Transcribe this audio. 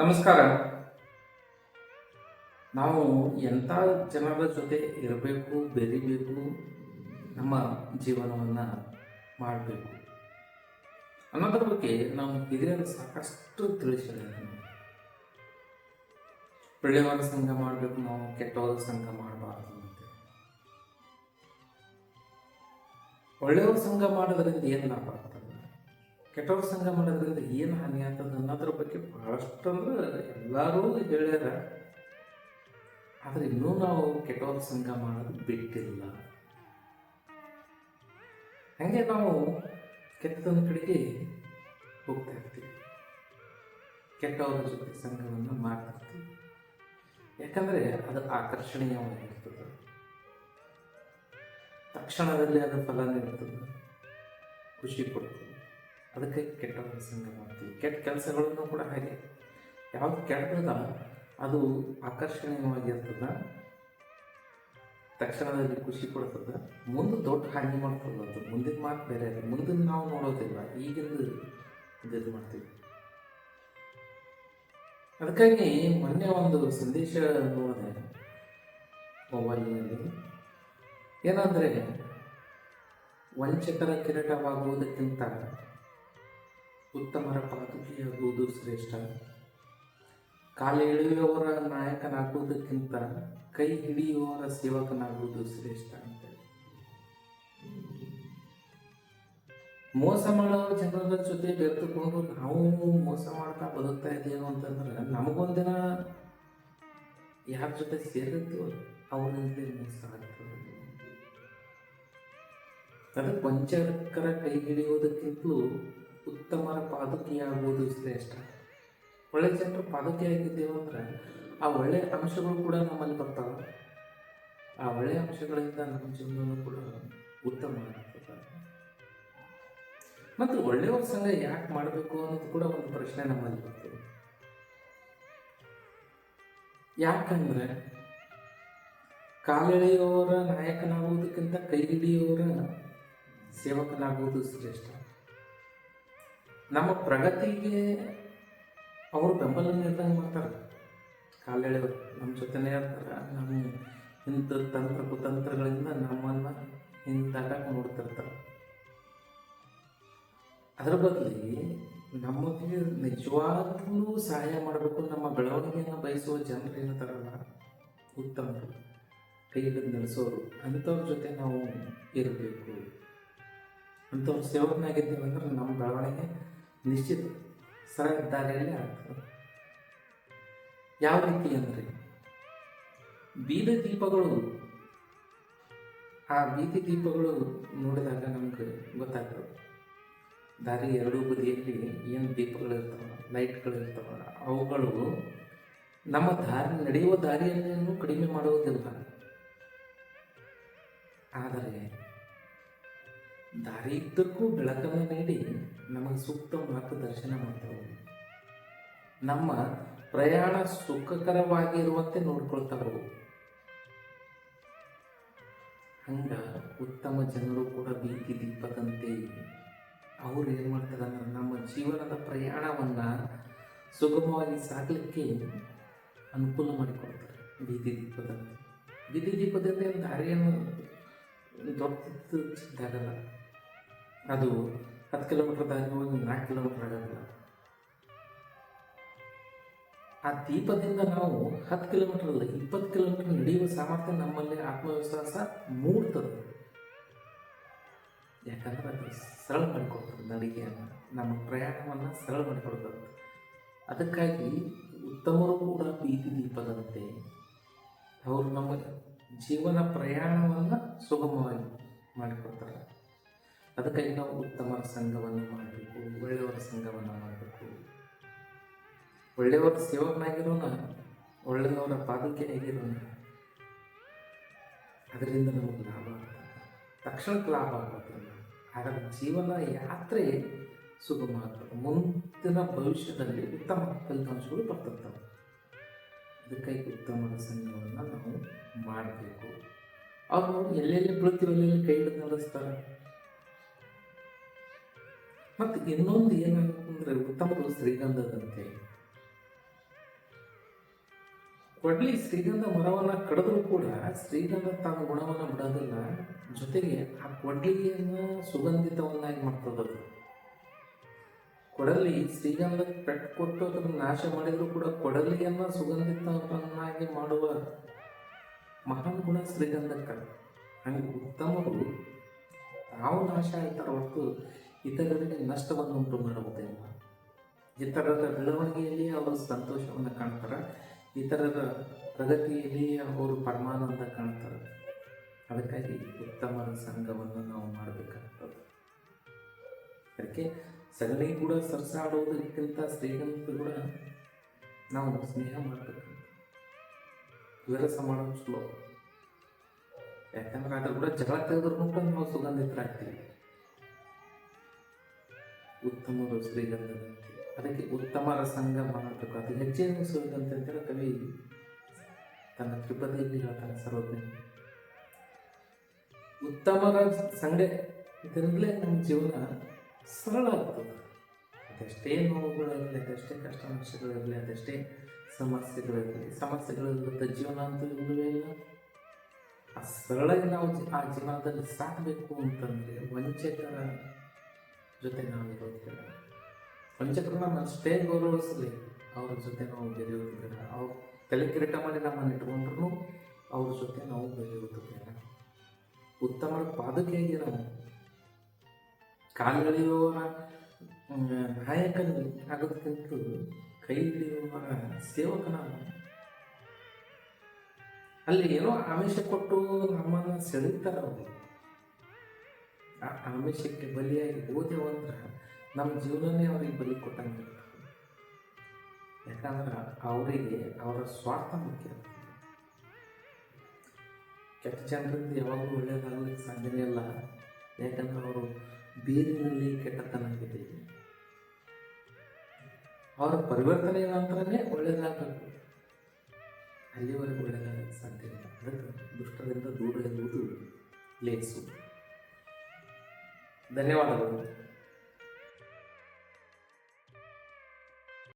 ನಮಸ್ಕಾರ. ನಾವು ಎಂಥ ಜನರ ಜೊತೆ ಇರಬೇಕು, ಬೆರಿಬೇಕು, ನಮ್ಮ ಜೀವನವನ್ನು ಮಾಡಬೇಕು ಅನ್ನೋದ್ರ ಬಗ್ಗೆ ನಾವು ಹಿರಿಯರು ಸಾಕಷ್ಟು ತಿಳಿಸಿದ್ದಾರೆ ಒಳ್ಳೆಯವರ ಸಂಘ ಮಾಡಬೇಕು, ನಾವು ಕೆಟ್ಟವರ ಸಂಘ ಮಾಡಬಾರ್ದು ಅಂತ. ಒಳ್ಳೆಯವರ ಸಂಘ ಮಾಡೋದ್ರಿಂದ ಏನು ಲಾಭ ಕೆಟ್ಟವ್ರ ಸಂಘ ಮಾಡೋದ್ರಿಂದ ಏನು ಹಾನಿ ಆಗ್ತದೆ ಅನ್ನೋದ್ರ ಬಗ್ಗೆ ಭಾಳಷ್ಟು ಅಂದ್ರೆ ಎಲ್ಲರೂ ಹೇಳ್ಯಾರ. ಆದರೆ ಇನ್ನೂ ನಾವು ಕೆಟ್ಟವ್ರ ಸಂಘ ಮಾಡೋದು ಬಿಟ್ಟಿಲ್ಲ. ಹಾಗೆ ನಾವು ಕೆಟ್ಟದನ್ನ ಕಡೆಗೆ ಹೋಗ್ತಾ ಇರ್ತೀವಿ. ಕೆಟ್ಟವರ ಜೊತೆ ಸಂಘವನ್ನು ಮಾಡ್ತಿರ್ತೀವಿ ಯಾಕಂದರೆ ಅದು ಆಕರ್ಷಣೀಯವಾಗಿರ್ತದೆ. ತಕ್ಷಣದಲ್ಲಿ ಅದು ಫಲ ನೀಡ್ತದೆ. ಖುಷಿ ಕೊಡ್ತದೆ. ಅದಕ್ಕೆ ಕೆಟ್ಟ ಮನಸ್ಸನ್ನು ಮಾಡ್ತೀವಿ. ಕೆಟ್ಟ ಕೆಲಸಗಳನ್ನು ಕೂಡ ಹಾಗೆ ಯಾವುದು ಕೆಟ್ಟದ ಅದು ಆಕರ್ಷಣೀಯವಾಗಿರ್ತದೆ, ತಕ್ಷಣದಲ್ಲಿ ಖುಷಿ ಕೊಡ್ತದೆ, ಮುಂದೆ ದೊಡ್ಡ ಹಾನಿ ಮಾಡ್ತದ ಅದು. ಮುಂದಿನ ಮಾತು ಬೇರೆ ಮುಂದಿನ ನಾವು ನೋಡೋದಿಲ್ಲ. ಈಗಿಂದು ಇದು ಮಾಡ್ತೀವಿ. ಅದಕ್ಕಾಗಿ ಮೊನ್ನೆ ಒಂದು ಸಂದೇಶ ನೋಡಿದೆ ಮೊಬೈಲ್ನಲ್ಲಿ. ಏನಂದರೆ, ವಂಚಕರ ಕಿರೀಟವಾಗುವುದಕ್ಕಿಂತ ಉತ್ತಮರ ಪಾದುಕೆಯಾಗುವುದು ಶ್ರೇಷ್ಠ. ಕಾಲೆಳೆಯುವವರ ನಾಯಕನಾಗುವುದಕ್ಕಿಂತ ಕೈ ಹಿಡಿಯುವವರ ಸೇವಕನಾಗುವುದು ಶ್ರೇಷ್ಠ ಅಂತ ಮೋಸ ಮಾಡೋ ಜನರ ಜೊತೆ ಬೆರೆತುಕೊಂಡು ನಾವು ಮೋಸ ಮಾಡ್ತಾ ಬದುಕ್ತಾ ಇದ್ದೇವೆ ಅಂತಂದ್ರೆ ನಮಗೊಂದಿನ ಯಾರ ಜೊತೆ ಸೇರಿರ್ತೀವೋ ಅವರಿಂದಲೇ ಮೋಸ ಆಗ್ತದೆ. ಅದಕ್ಕೆ ವಂಚಕರ ಕೈ ಹಿಡಿಯುವುದಕ್ಕಿಂತಲೂ ಉತ್ತಮರ ಪಾದುಕೆಯಾಗುವುದು ಶ್ರೇಷ್ಠ. ಒಳ್ಳೆ ಜನರು ಪಾದುಕೆಯಾಗಿದ್ದೇವೆ ಅಂದರೆ ಆ ಒಳ್ಳೆಯ ಅಂಶಗಳು ಕೂಡ ನಮ್ಮಲ್ಲಿ ಬರ್ತಾವೆ. ಆ ಒಳ್ಳೆಯ ಅಂಶಗಳಿಂದ ನಮ್ಮ ಜೀವನ ಕೂಡ ಉತ್ತಮ ಮತ್ತು ಒಳ್ಳೆಯವ್ರ ಸಂಘ ಯಾಕೆ ಮಾಡಬೇಕು ಅನ್ನೋದು ಕೂಡ ಒಂದು ಪ್ರಶ್ನೆ ನಮ್ಮಲ್ಲಿ ಬರ್ತದೆ ಯಾಕಂದ್ರೆ ಕಾಲೆಳೆಯುವವರ ನಾಯಕನಾಗುವುದಕ್ಕಿಂತ ಕೈ ಸೇವಕನಾಗುವುದು ಶ್ರೇಷ್ಠ. ನಮ್ಮ ಪ್ರಗತಿಗೆ ಅವರು ಬೆಂಬಲ ನೀಡ್ದಂಗೆ ಮಾಡ್ತಾರೆ. ಕಾಲೆಳೆಯವರು ನಮ್ಮ ಜೊತೆನೇ ಇರ್ತಾರೆ. ನಮ್ಮ ಇಂಥ ತಂತ್ರ ಕುತಂತ್ರಗಳಿಂದ ನಮ್ಮನ್ನು ಹಿಂದಾಟಕ್ಕೆ ನೋಡ್ತಿರ್ತಾರೆ. ಅದರ ಬದಲಿ ನಮಗೆ ನಿಜವಾಗ್ಲೂ ಸಹಾಯ ಮಾಡಬೇಕು ನಮ್ಮ ಬೆಳವಣಿಗೆಯನ್ನು ಬಯಸುವ ಜನರು ಏನಂತಾರಲ್ಲ, ಉತ್ತಮರು, ಕೈಯಲ್ಲಿ ನಡೆಸೋರು ಅಂಥವ್ರ ಜೊತೆ ನಾವು ಇರಬೇಕು. ಅಂಥವ್ರ ಸೇವಕನಾಗಿದ್ದೇವೆ ಅಂದ್ರೆ ನಮ್ಮ ಬೆಳವಣಿಗೆ ನಿಶ್ಚಿತ ಸರಳ ದಾರಿಯಲ್ಲಿ ಆಗ್ತದೆ. ಯಾವ ರೀತಿ ಅಂದರೆ ಬೀದಿ ದೀಪಗಳು, ಆ ಬೀದಿ ದೀಪಗಳು ನೋಡಿದಾಗ ನಮಗೆ ಗೊತ್ತಾಗ್ತದೆ. ದಾರಿ ಎರಡೂ ಬದಿಯಲ್ಲಿ ಏನು ದೀಪಗಳಿರ್ತಾವ ಲೈಟ್ಗಳಿರ್ತಾವ ಅವುಗಳು ನಮ್ಮ ದಾರಿ, ನಡೆಯುವ ದಾರಿಯನ್ನು ಕಡಿಮೆ ಮಾಡುವುದಿಲ್ಲ. ಆದರೆ ದಾರಿ ಇದ್ದಕ್ಕೂ ಬೆಳಕನ್ನು ನೀಡಿ ನಮಗೆ ಸೂಕ್ತ ಮಾರ್ಗದರ್ಶನ ಮಾಡ್ತವೆ ನಮ್ಮ ಪ್ರಯಾಣ ಸುಖಕರವಾಗಿರುವಂತೆ ನೋಡ್ಕೊಳ್ತಾವೆ ಹಂಗ. ಉತ್ತಮ ಜನರು ಕೂಡ ಬೀದಿ ದೀಪದಂತೆ ಅವರು ಏನು ಮಾಡ್ತಾರಂದ್ರೆ ನಮ್ಮ ಜೀವನದ ಪ್ರಯಾಣವನ್ನು ಸುಗಮವಾಗಿ ಸಾಗಲಿಕ್ಕೆ ಅನುಕೂಲ ಮಾಡಿಕೊಡ್ತಾರೆ ಬೀದಿ ದೀಪದಂತೆ. ಬೀದಿ ದೀಪದಂತೆ ದಾರಿಯನ್ನು ದೊಡ್ಡ ಚಿಕ್ಕದಾಗಲ್ಲ ಅದು ಹತ್ತು ಕಿಲೋಮೀಟರ್ ದಾರಿ ಹೋಗಿ ನಾಲ್ಕು ಕಿಲೋಮೀಟರ್ ಆಗೋದಿಲ್ಲ ಆ ದೀಪದಿಂದ ನಾವು ಹತ್ತು ಕಿಲೋಮೀಟರ್ ಅಲ್ಲ, ಇಪ್ಪತ್ತು ಕಿಲೋಮೀಟರ್ ನಡೆಯುವ ಸಾಮರ್ಥ್ಯ ನಮ್ಮಲ್ಲಿ ಆತ್ಮವಿಶ್ವಾಸ ಮೂಡ್ತದೆ. ಯಾಕಂದ್ರೆ ಅದು ಸರಳ ಮಾಡಿಕೊಡ್ತದೆ ನಡಿಗೆಯನ್ನು, ನಮ್ಮ ಪ್ರಯಾಣವನ್ನು ಸರಳ ಮಾಡಿಕೊಡ್ತದೆ. ಅದಕ್ಕಾಗಿ ಉತ್ತಮರು ಕೂಡ ಬೀದಿ ದೀಪದಂತೆ ಅವರು ನಮ್ಮ ಜೀವನ ಪ್ರಯಾಣವನ್ನು ಸುಗಮವಾಗಿ ಮಾಡಿಕೊಡ್ತಾರೆ. ಅದಕ್ಕಾಗಿ ನಾವು ಉತ್ತಮ ಸಂಘವನ್ನು ಮಾಡಬೇಕು, ಒಳ್ಳೆಯವರ ಸಂಘವನ್ನು ಮಾಡಬೇಕು. ಒಳ್ಳೆಯವರ ಸೇವಕನಾಗಿರೋಣ, ಒಳ್ಳೆಯವರ ಪಾದಕ್ಕೆ ಆಗಿರೋಣ ಅದರಿಂದ ನಮಗೆ ಲಾಭ ತಕ್ಷಣಕ್ಕೆ ಲಾಭ ಆಗೋದಿಲ್ಲ. ಆದರೆ ಜೀವನ ಯಾತ್ರೆ ಸುಗಮ ಆಗ್ತದೆ. ಮುಂದಿನ ಭವಿಷ್ಯದಲ್ಲಿ ಉತ್ತಮ ಫಲಿತಾಂಶಗಳು ಬರ್ತಿರ್ತವೆ ಅದಕ್ಕಾಗಿ ಉತ್ತಮ ಸಂಘವನ್ನು ನಾವು ಮಾಡಬೇಕು. ಅವರು ಎಲ್ಲೆಲ್ಲಿ ಬೀಳ್ತೀವಿ, ಎಲ್ಲೆಲ್ಲಿ ಕೈ ನಡೆಸ್ತಾರೆ? ಮತ್ತು ಇನ್ನೊಂದು ಏನಂತಂದ್ರೆ ಉತ್ತಮಗಳು ಶ್ರೀಗಂಧದಂತೆ ಕೊಡ್ಲಿ ಶ್ರೀಗಂಧ ಮರವನ್ನು ಕಡಿದ್ರೂ ಕೂಡ ಶ್ರೀಗಂಧ ತನ್ನ ಗುಣವನ್ನು ಬಿಡೋದಿಲ್ಲ ಜೊತೆಗೆ ಆ ಕೊಡ್ಲಿಯನ್ನು ಸುಗಂಧಿತವನ್ನಾಗಿ ಮಾಡ್ತದದು ಕೊಡಲಿ, ಶ್ರೀಗಂಧ ಪೆಟ್ಟು ಕೊಟ್ಟು ಅದನ್ನು ನಾಶ ಮಾಡಿದರೂ ಕೂಡ ಕೊಡಲಿಯನ್ನ ಸುಗಂಧಿತವನ್ನಾಗಿ ಮಾಡುವ ಮಹಾನ್ ಗುಣ ಶ್ರೀಗಂಧಕ್ಕ. ಹಂಗೆ ಉತ್ತಮರು ತಾವು ನಾಶ ಆಯ್ತಾರ ಹೊರತು ಇತರರಿಗೆ ನಷ್ಟವನ್ನು ಉಂಟು ಮಾಡುವುದಿಲ್ಲ ಇತರರ ಬೆಳವಣಿಗೆಯಲ್ಲಿ ಅವರು ಸಂತೋಷವನ್ನು ಕಾಣ್ತಾರೆ. ಇತರರ ಪ್ರಗತಿಯಲ್ಲಿ ಅವರು ಪರಮಾನಂದ ಕಾಣ್ತಾರೆ. ಅದಕ್ಕಾಗಿ ಉತ್ತಮ ಸಂಘವನ್ನು ನಾವು ಮಾಡಬೇಕಾಗ್ತದೆ. ಅದಕ್ಕೆ ಸಗಣಿ ಕೂಡ ಸರಸಾಡುವುದಕ್ಕಿಂತ ಶ್ರೀಗಂಧ ಕೂಡ ನಾವು ಸ್ನೇಹ ಮಾಡಬೇಕು ವಿರಸ ಮಾಡೋದು ಚಲೋ ಯಾಕಂದ್ರೆ ಅದ್ರ ಕೂಡ ಜಗಳ ತೆಗೆದ್ರು ಕೂಡ ನಾವು ಸುಗಂಧಿತರಾಗ್ತೀವಿ. ಉತ್ತಮರು ಶ್ರೀಗಂಧದಂತೆ. ಅದಕ್ಕೆ ಉತ್ತಮರ ಸಂಘ ಮಾಡಬೇಕು ಅದು ಹೆಚ್ಚಿನ ಸುರಿದಂತೆ ಅಂತೇಳಿ ಕವಿ ತನ್ನ ತ್ರಿಪದಿಯಲ್ಲಿ ಹೇಳ್ತಾನೆ ಸರ್ವಜ್ಞ. ಉತ್ತಮರ ಸಂಘ ಇದರಿಂದಲೇ ನಮ್ಮ ಜೀವನ ಸರಳ ಆಗ್ತದೆ. ಅದೆಷ್ಟೇ ನೋವುಗಳಿರಲಿ ಅದೆಷ್ಟೇ ಕಷ್ಟ ನಷ್ಟಗಳಿರಲಿ ಅದೆಷ್ಟೇ ಸಮಸ್ಯೆಗಳಿರಲಿ ಸಮಸ್ಯೆಗಳಿಲ್ಲದ ಜೀವನ ಅಂತ ಇಲ್ಲವೇ ಇಲ್ಲ. ಆ ಸರಳಾಗಿ ನಾವು ಆ ಜೀವನದಲ್ಲಿ ಸಾಕಬೇಕು ಅಂತಂದರೆ ವಂಚಕರ ಜೊತೆ ನಾವು ಇರೋದಿಲ್ಲ ಪಂಚಕರ್ಮ ಅಷ್ಟೇ ಗೌರವಿಸಲಿ. ಅವ್ರ ಜೊತೆ ನಾವು ಬೆರೆಯುವುದಿಲ್ಲ ಅವ್ರ ತಲೆ ಕಿರೀಟ ಮಾಡಿ ನಮ್ಮನ್ನು ಇಟ್ಕೊಂಡ್ರು ಅವ್ರ ಜೊತೆ ನಾವು ಬೆರೆಯುವುದಿಲ್ಲ ಉತ್ತಮರ ಉತ್ತಮ ಪಾದಕೆಯಾಗಿ ನಾವು? ಕಾಲುಗಳಿಯುವವರ ನಾಯಕನ ಆಗೋದಕ್ಕಿಂತ ಕೈ ಹಿಡಿಯುವವರ ಸೇವಕನ ಅಲ್ಲಿ ಏನೋ ಆಮಿಷ ಕೊಟ್ಟು ನಮ್ಮನ್ನು ಸೆಳೆಯುತ್ತಾರೆ ಅವರು. ಆ ಆಮಿಷಕ್ಕೆ ಬಲಿಯಾಗಿ ಹೋದೆವು ಅಂದ್ರೆ ನಮ್ಮ ಜೀವನನೇ ಅವ್ರಿಗೆ ಬಲಿ ಕೊಟ್ಟಂಗೆ ಯಾಕಂದ್ರೆ ಅವರಿಗೆ ಅವರ ಸ್ವಾರ್ಥ ಮುಖ್ಯ. ಕೆಟ್ಟ ಜನರಿಂದ ಯಾವಾಗಲೂ ಒಳ್ಳೆಯದಾಗಲಿಕ್ಕೆ ಸಾಧ್ಯನೇ ಇಲ್ಲ. ಯಾಕಂದ್ರೆ ಅವರು ಬೀದಿನಲ್ಲಿ ಕೆಟ್ಟತನ ಇದೆ ಅವರ ಪರಿವರ್ತನೆ ನಂತರನೇ ಒಳ್ಳೆಯದಾಗಬೇಕು ಅಲ್ಲಿವರೆಗೂ ಒಳ್ಳೆಯದಾಗಲಿಕ್ಕೆ ಸಾಧ್ಯ ಇಲ್ಲ ಅದಕ್ಕೆ ದುಷ್ಟರಿಂದ ದೂರ ಇರುವುದು ಲೇಸು. ಧನ್ಯವಾದಗಳು